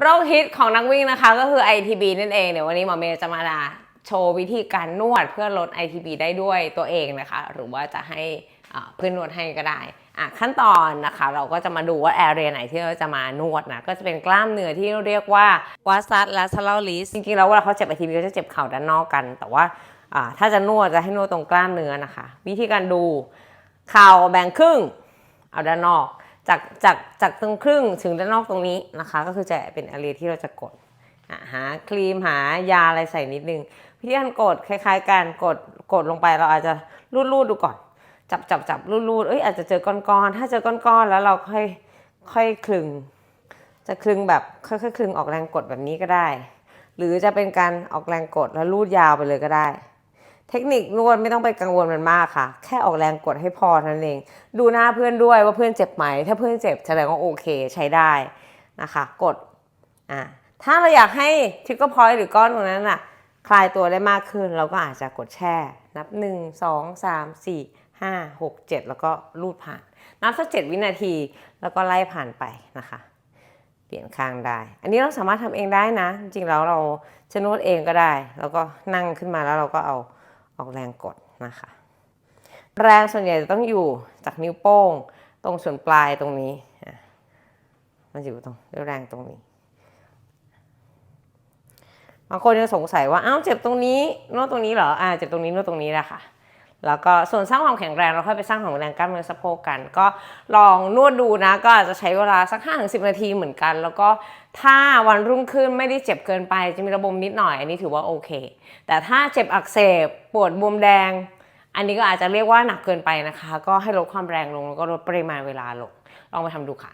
โรคฮิตของนักวิ่งนะคะ ก็คือ ITB นั่นเองเดี๋ยววันนี้หมอเมย์จะมาโชว์วิธีการนวดเพื่อลด ITB ได้ด้วยตัวเองนะคะ หรือว่าจะให้เพื่อนนวดให้ก็ได้ขั้นตอนนะคะเราก็จะมาดูว่าแอเรียไหนที่เราจะมานวดนะก็จะเป็นกล้ามเนื้อที่เรียกว่าวาซัสและซาลาลิสจริงๆแล้วเวลาเขาเจ็บ ITB ก็จะเจ็บเข่าด้านนอกกัน แต่ว่าถ้าจะนวดจะให้นวดตรงกล้ามเนื้อนะคะ วิธีการดูเข่าแบ่งครึ่งเอาด้านนอก จากจากจากตรงครึ่งถึงด้านนอกตรงนี้นะคะ ก็คือจะเป็นอารียที่เราจะกดหาครีมหายาอะไรใส่นิดนึงวิธีการกดคล้าย ๆกันกดกดลงไปเราอาจจะรูดๆดูก่อน จับจับจับรูดๆเอ้ยอาจจะเจอก้อนๆถ้าเจอก้อนๆแล้วเราค่อยค่อยคลึง จะคลึงแบบค่อยๆคลึงออกแรงกดแบบนี้ก็ได้ หรือจะเป็นการออกแรงกดแล้วรูดยาวไปเลยก็ได้ เทคนิคนวดไม่ต้องไปกังวลมันมากค่ะ แค่ออกแรงกดให้พอนั้นเอง ดูหน้าเพื่อนด้วยว่าเพื่อนเจ็บไหม ถ้าเพื่อนเจ็บแสดงว่าโอเคใช้ได้นะคะ กดอ่าถ้าเราอยากให้ทริกเกอร์พอยต์หรือก้อนตรงนั้นน่ะคลายตัวได้มากขึ้น เราก็อาจจะกดแช่ นับ 1 2 3 4 5 6 7 แล้วก็ลูดผ่าน นับสัก7วินาที แล้วก็ไล่ผ่านไปนะคะ เปลี่ยนข้างได้ อันนี้เราสามารถทำเองได้นะ จริงๆแล้วเราจะนวดเองก็ได้ แล้วก็นั่งขึ้นมาแล้วเราก็เอา ออกแรงกดนะคะ แรงส่วนใหญ่จะต้องอยู่จากนิ้วโป้ง ตรงส่วนปลายตรงนี้มันอยู่ตรงด้วยแรงตรงนี้บางคนจะสงสัยว่าอ้าวเจ็บตรงนี้นวดตรงนี้เหรออ่าเจ็บตรงนี้นวดตรงนี้แหละค่ะ แล้วก็ส่วนสร้างความแข็งแรงเราค่อยไปสร้างความแข็งแรงกล้ามเนื้อสะโพกกัน ก็ลองนวดดูนะ ก็อาจจะใช้เวลาสัก5-10นาทีเหมือนกัน แล้วก็ถ้าวันรุ่งขึ้นไม่ได้เจ็บเกินไป จะมีระบมนิดหน่อย อันนี้ถือว่าโอเค แต่ถ้าเจ็บอักเสบปวดบวมแดง อันนี้ก็อาจจะเรียกว่าหนักเกินไปนะคะ ก็ให้ลดความแรงลงแล้วก็ลดปริมาณเวลาลง ลองไปทำดูค่ะ